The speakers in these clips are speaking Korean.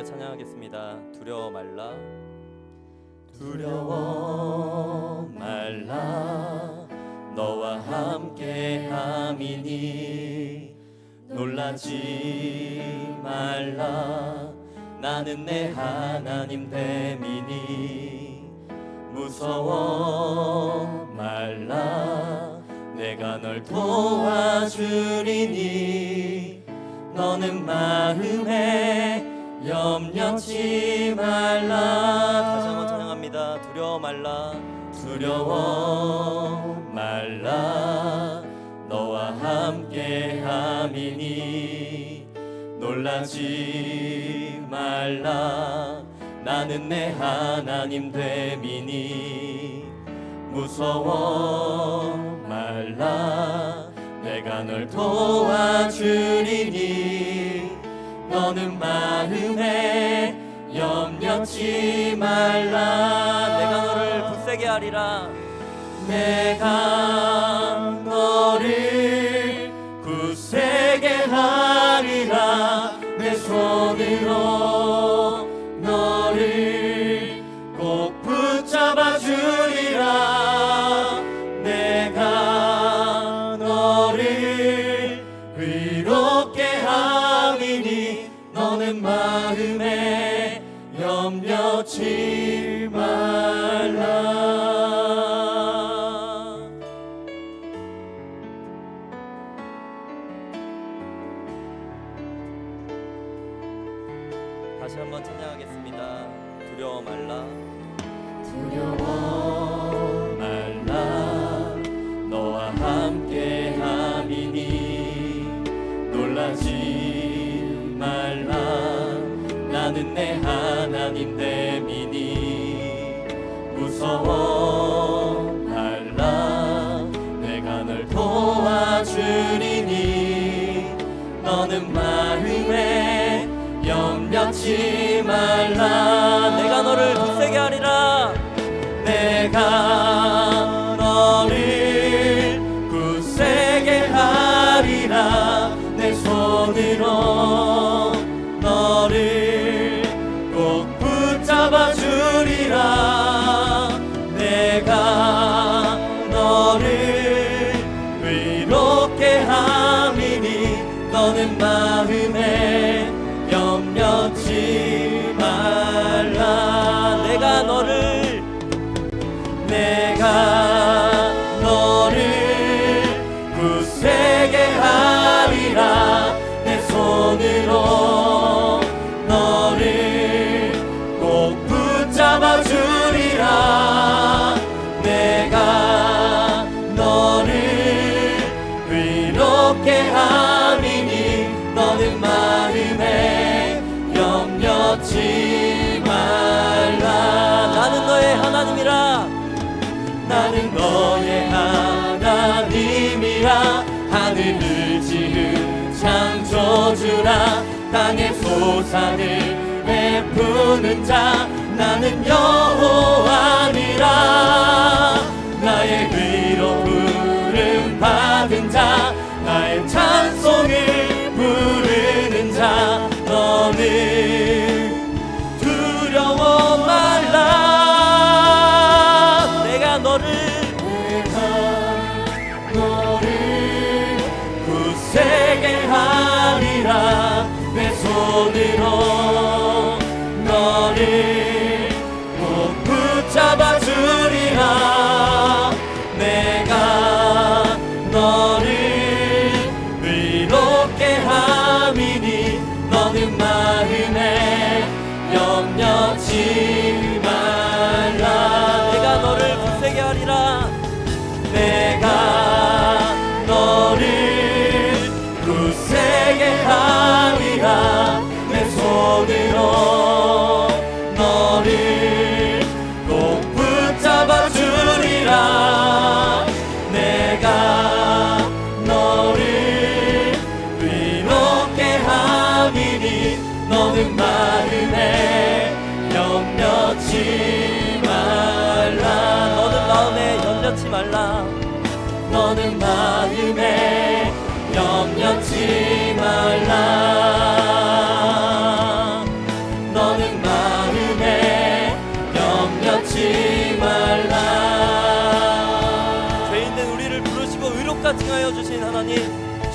함께 찬양하겠습니다. 두려워 말라. 두려워 말라 너와 함께 함이니 놀라지 말라 나는 내 하나님 됨이니 무서워 말라 내가 널 도와주리니 너는 마음에 염려치 말라 다시 한번 찬양합니다. 두려워 말라. 두려워 말라 너와 함께 함이니 놀라지 말라 나는 내 하나님 됨이니 무서워 말라 내가 널 도와주리니 너는 마음에 염려치 말라 내가 너를 굳세게 하리라. 내가 너를 굳세게 하리라 내 손으로 다시 한번 찬양하겠습니다. 두려워 말라. 두려워 말라 너와 함께 함이니 놀라지 말라 나는 내 하나님 됨이니 무서워 말라 내가 널 도와주리니 너는 마음에 염려치 말라 내가 너를 굳세게 하리라. 내가 하나님이라 하늘을 지은 창조주라 땅의 소산을 베푸는 자 나는 여호와니라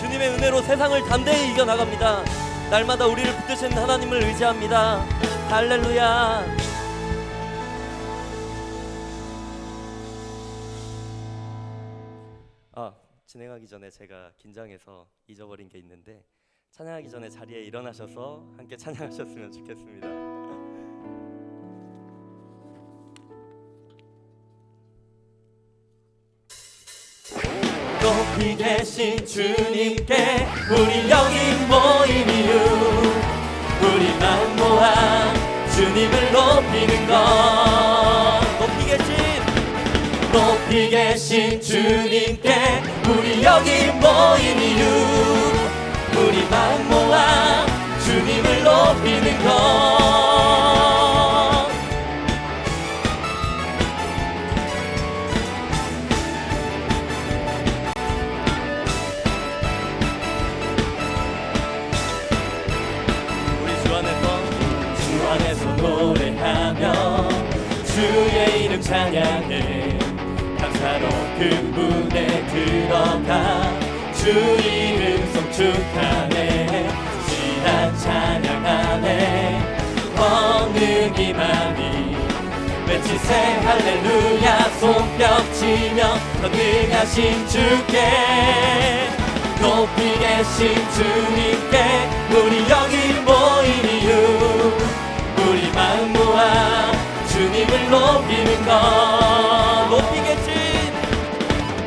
주님의 은혜로 세상을 담대히 이겨나갑니다. 날마다 우리를 붙드시는 하나님을 의지합니다. 할렐루야. 아 진행하기 전에 제가 긴장해서 잊어버린 게 있는데 찬양하기 전에 자리에 일어나셔서 함께 찬양하셨으면 좋겠습니다 이 계신 주님께 우리 여기 모인 이유 우리 마음 모아 주님을 높이는 것. 높이 계신 높이 계신 주님께 우리 여기 모인 이유 우리 마음 모아 주님을 높이는 것 찬양해. 감사로 그분에 들어가 주 이름 송축하네 진한 찬양하네 권능이 많이 외치세. 할렐루야. 손뼉치며 권능하신 주께 높이 계신 주님께 우리 여기 모인 이유 우리 마음 모아 주님을 높이는 것 높이 계신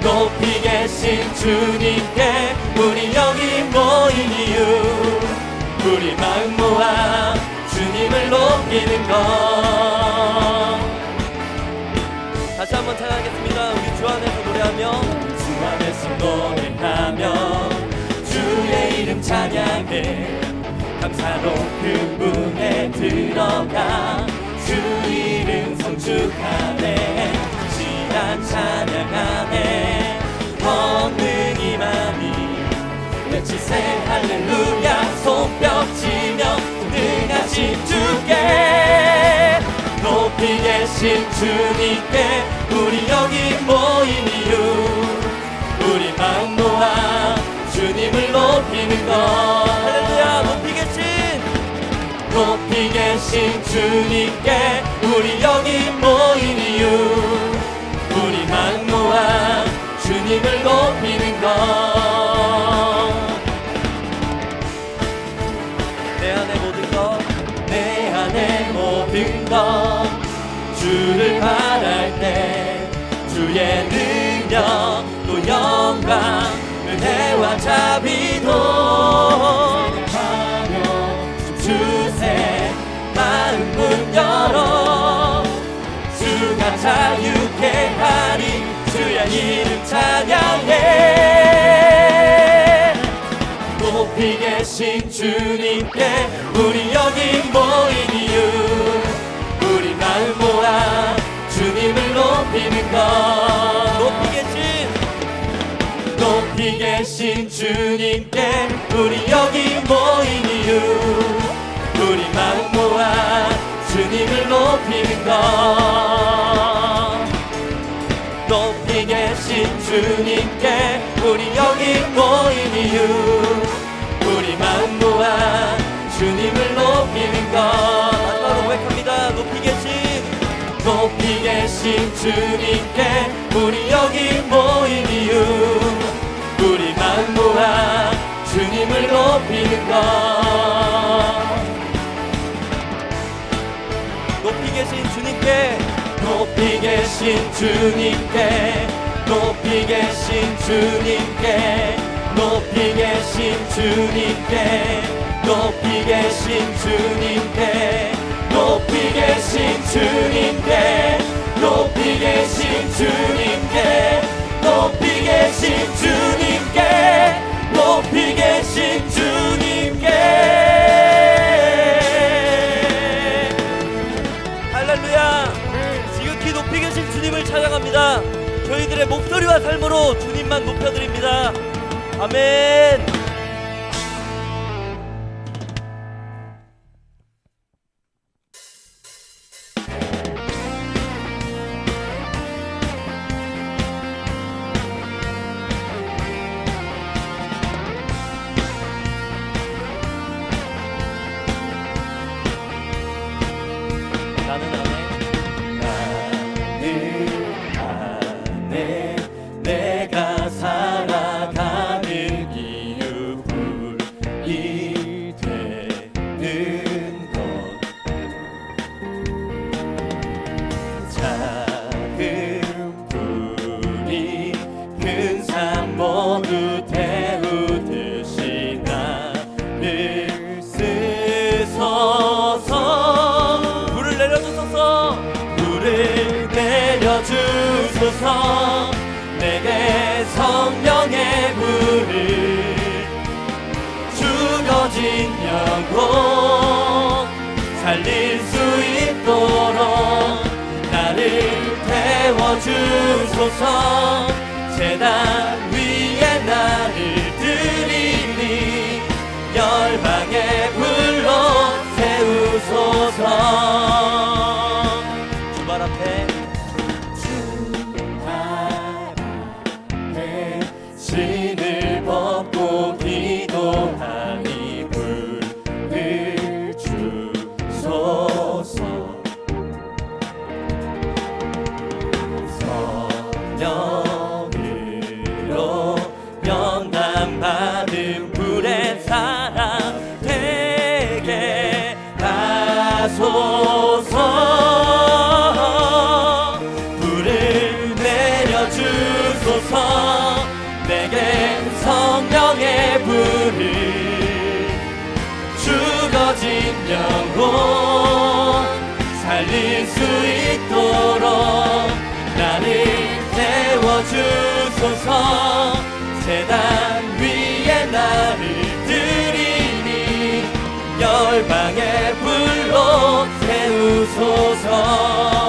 높이 계신 주님께 우리 여기 모인 이유 우리 마음 모아 주님을 높이는 것 다시 한번 찬양하겠습니다. 우리 주 안에서 노래하며 주 안에서 노래하며 주의 이름 찬양해. 감사로 그분에 들어가 주이 름 성축하네. 진한 찬양하네. 권능이 많이 외치세. 할렐루야. 손뼉 치며 능하신 주께. 높이 계신 주님께 우리 여기 모인 이유. 우리 마음 모아 주님을 높이는 것. 할렐루야. 높이 계신. 높이 계신 주님께 우리 여기 모인 이유. 우리 마음 모아 주님을 높이는 것. 내 안에 모든 것내 안에 모든 것. 주를 바랄 때 주의 능력 또 영광 은혜와 자비도 자유케 하리 주의 이름 찬양해. 높이 계신 주님께 우리 여기 모인 이유 우리 마음 모아 주님을 높이는 것. 높이 계신 높이 계신 주님께 우리 여기 모인 이유 우리 마음 모아 주님을 높이는 것 여기 모인 이유. 우리 마음 모아 주님을 높이는 것. 고백합니다. 높이 계신 높이 계신 주님께 우리 여기 모인 이유. 우리 마음 모아 주님을 높이는 것. 높이 계신 주님께 높이 계신 주님께 높이 계신 주님께 높이 계신 주님께 높이 계신 주님께 높이 계신 주님께 높이 계신 주님께 높이 계신 주님께 높이 계신 주님께 삶으로 주님만 높여드립니다. 아멘. 소서. 재단 열방의 불로 세우소서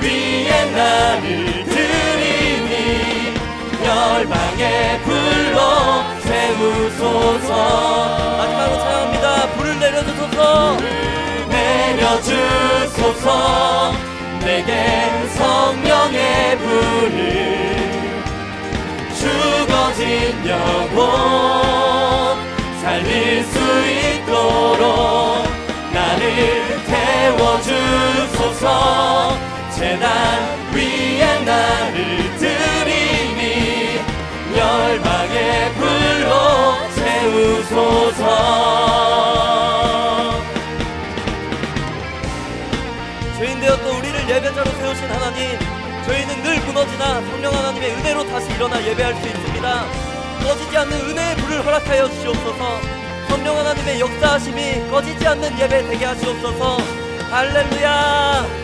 위에 나를 드리니 열방의 불로 세우소서. 마지막으로 찬양합니다. 불을 내려주소서. 내려주소서. 내게 성령의 불을 죽어진 영혼 살릴 수 있도록 태워주소서. 재단 위에 나를 드리니 열방의 불로 세우소서. 죄인 되었던 우리를 예배자로 세우신 하나님 저희는 늘 무너지나 성령 하나님의 은혜로 다시 일어나 예배할 수 있습니다. 꺼지지 않는 은혜의 불을 허락하여 주시옵소서 성령 하나님의 역사하심이 꺼지지 않는 예배 되게 하시옵소서. 할렐루야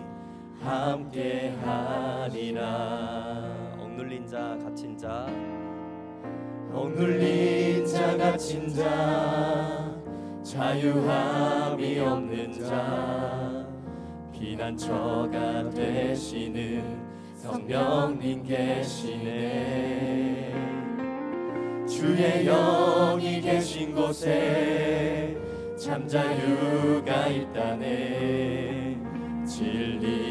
함께 하리라. 억눌린 자 갇힌 자. 억눌린 자 갇힌 자. 자유함이 없는 자. 피난처가 되시는 성령님 계시네. 주의 영이 계신 곳에 잠자유가 있다네. 진리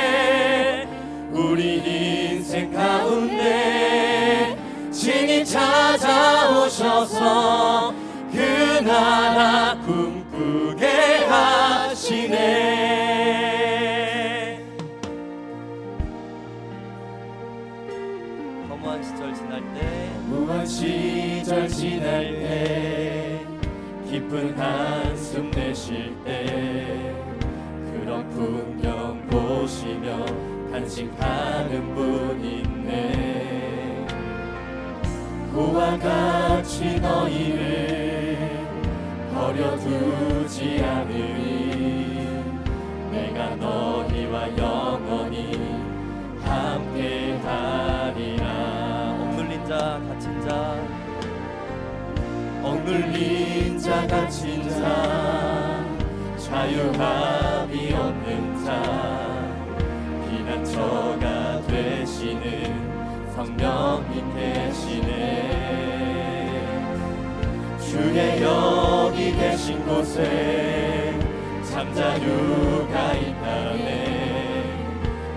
찾아오셔서 그 나라 꿈꾸게 하시네. 허무한 시절 지날 때 무한 시절 지날 때 깊은 한숨 내쉴 때 그런 풍경 보시며 간직하는 분 있네 그와 같이 너희를 버려두지 않으리. 내가 너희와 영원히 함께하리라. 억눌린 자 갇힌 자. 억눌린 자 갇힌 자. 자유함이 없는 자. 피난처가 되시는 성령님 계시네. 주의 영이 계신 곳에 잠자유가 있다네.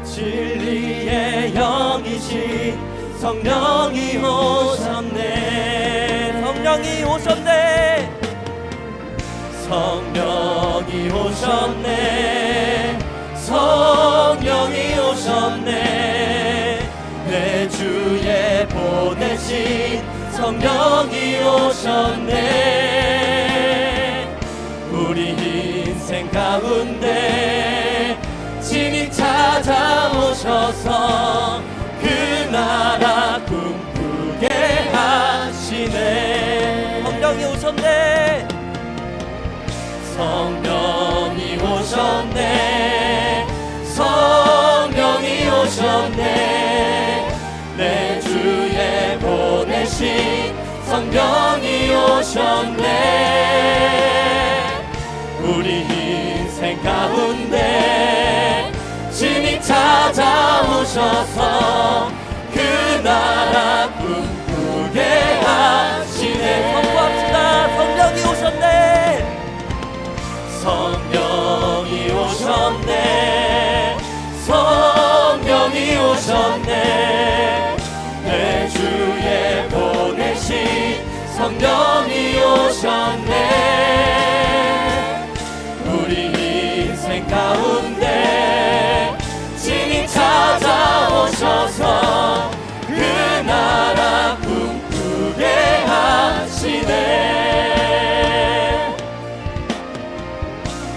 진리의 영이신 성령이 오셨네. 성령이 오셨네. 성령이 오셨네. 성령이 오셨네. 내 주에 보내신 성령이 오셨네. 우리 인생 가운데 진이 찾아오셔서 그 나라 꿈꾸게 하시네. 성령이 오셨네. 성령이 오셨네. 성령이 오셨네 내 주에 보내신 성령이 오셨네. 우리 인생 가운데 진이 찾아오셔서 그 나라 꿈꾸게 하시네. 선포합시다. 성령이 오셨네. 성령이 오셨네. 성령이 오셨네 성령이 오셨네. 우리 인생 가운데 진이 찾아오셔서 그 나라 꿈꾸게 하시네.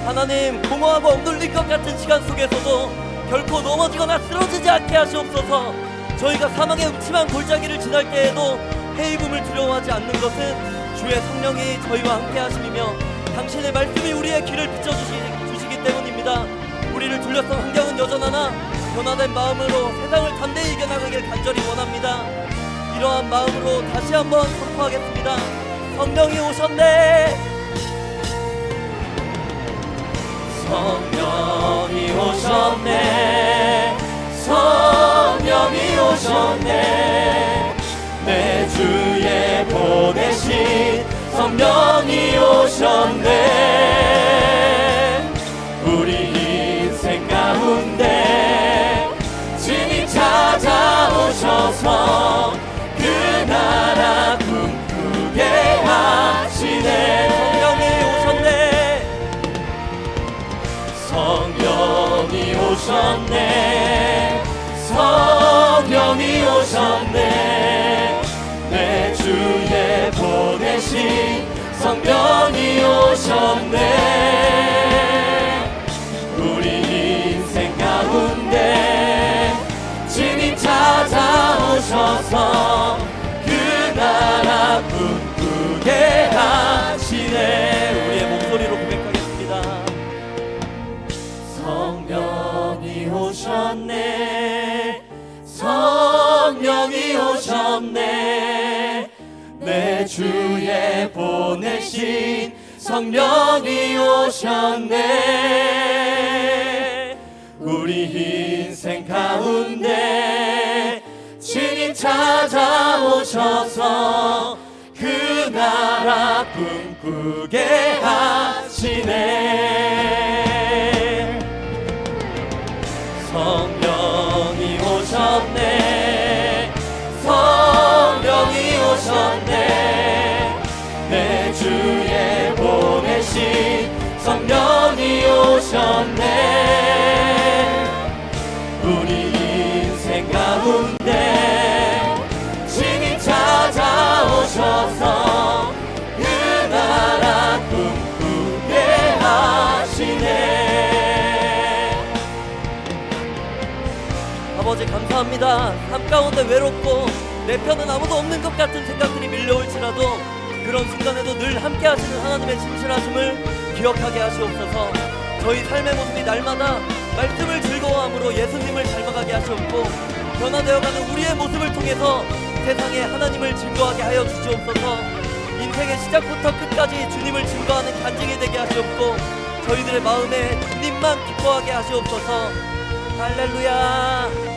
하나님 공허하고 억눌린 것 같은 시간 속에서도 결코 넘어지거나 쓰러지지 않게 하시옵소서. 저희가 사망의 음침한 골짜기를 지날 때에도 해이음을 두려워하지 않는 것은 주의 성령이 저희와 함께 하심이며 당신의 말씀이 우리의 길을 비춰주시기 때문입니다. 우리를 둘러싼 환경은 여전하나 변화된 마음으로 세상을 담대히 이겨나가길 간절히 원합니다. 이러한 마음으로 다시 한번 선포하겠습니다. 성령이 오셨네. 성령이 오셨네. 성령이 오셨네 내 주에 보내신 성령이 오셨네. 우리 인생 가운데 진이 찾아오셔서 그 나라 꿈꾸게 하시네. 성령이 오셨네. 성령이 오셨네. 성령이 오셨네. 내 주에 보내신 성령이 오셨네. 우리 인생 가운데 진이 찾아오셔서 그 나라 꿈꾸게 하시네. 우리의 목소리로 고백하겠습니다. 성령이 오셨네. 성령이 오셨네 내 주에 보내신 성령이 오셨네. 우리 인생 가운데 친히 찾아오셔서 그 나라 꿈꾸게 하시네 오셨네 우리 인생 가운데 친히 찾아오셔서 그 나라 꿈꾸게 하시네 아버지 감사합니다. 삶 가운데 외롭고 내 편은 아무도 없는 것 같은 생각들이 밀려올지라도 그런 순간에도 늘 함께 하시는 하나님의 진실하심을 기억하게 하시옵소서. 저희 삶의 모습이 날마다 말씀을 즐거워함으로 예수님을 닮아가게 하시옵고 변화되어가는 우리의 모습을 통해서 세상에 하나님을 증거하게 하여 주시옵소서. 인생의 시작부터 끝까지 주님을 증거하는 간증이 되게 하시옵고 저희들의 마음에 주님만 기뻐하게 하시옵소서. 할렐루야.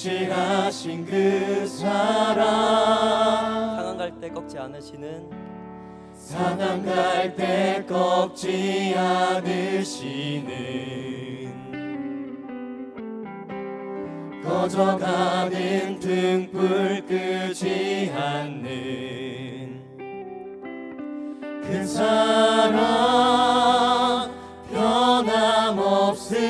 성실하신 그 사랑 상한 갈 때 꺾지 않으시는 상한 갈때 꺾지 않으시는 꺼져가는 등불 끄지 않는 그 사랑 변함없으신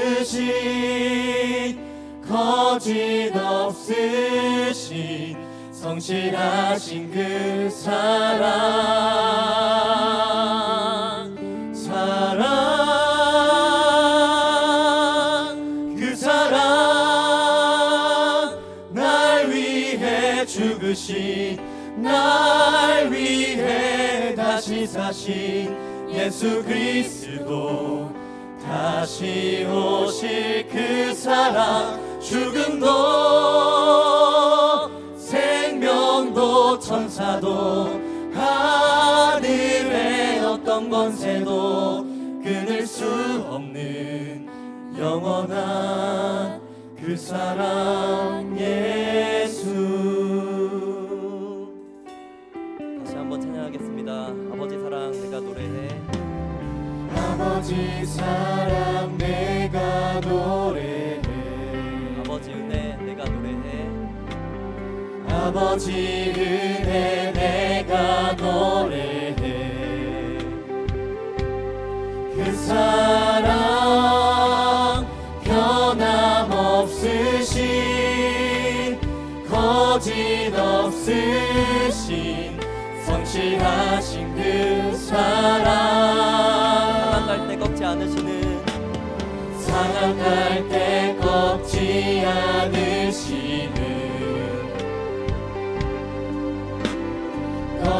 성실하신 그 사랑 사랑 그 사랑 날 위해 죽으신 날 위해 다시 사신 예수 그리스도. 다시 오실 그 사랑 죽음도 천사도 하늘의 어떤 권세도 끊을 수 없는 영원한 그 사랑 예수 다시 한번 찬양하겠습니다. 아버지 사랑 내가 노래해 아버지 사랑 아버지 은혜 내가 노래해. 그 사랑 변함없으신 거짓 없으신 성실하신 그 사랑. 갈때 꺾지 않으시는 상한 때 꺾지 않으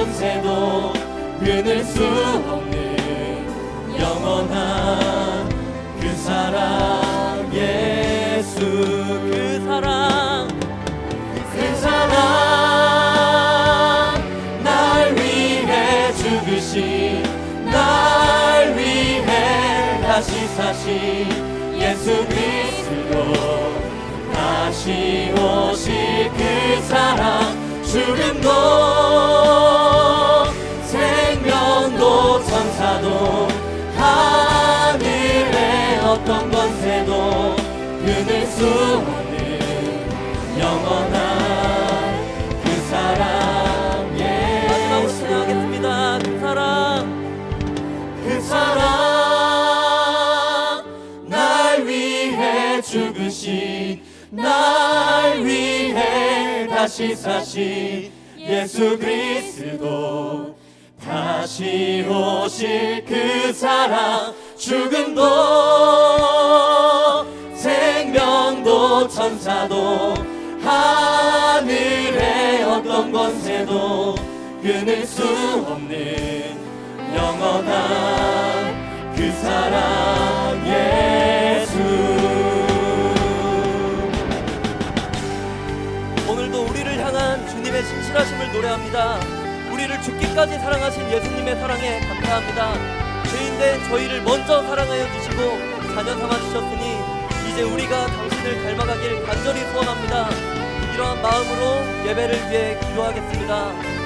권세도 끊을 수 없는 영원한 그 사랑 예수 그 사랑. 그 사랑 날 위해 죽으신 날 위해 다시 사신 예수 그리스도. 다시 오실 그 사랑 죽음도 하늘의 어떤 권세도 끊을 수 없는 영원한 그 사랑 마지막으로 예수 찬양하겠습니다. 그 사랑 그 사랑 날 위해 죽으신 날 위해 다시 사신 예수 그리스도 다시 오실 그 사랑 죽음도 생명도 천사도 하늘의 어떤 권세도 끊을 수 없는 영원한 그 사랑 예수 오늘도 우리를 향한 주님의 신실하심을 노래합니다. 우리를 죽기까지 사랑하신 예수님의 사랑에 감사합니다. 죄인된 저희를 먼저 사랑하여 주시고 자녀 삼아 주셨으니 이제 우리가 당신을 닮아가길 간절히 소원합니다. 이러한 마음으로 예배를 위해 기도하겠습니다.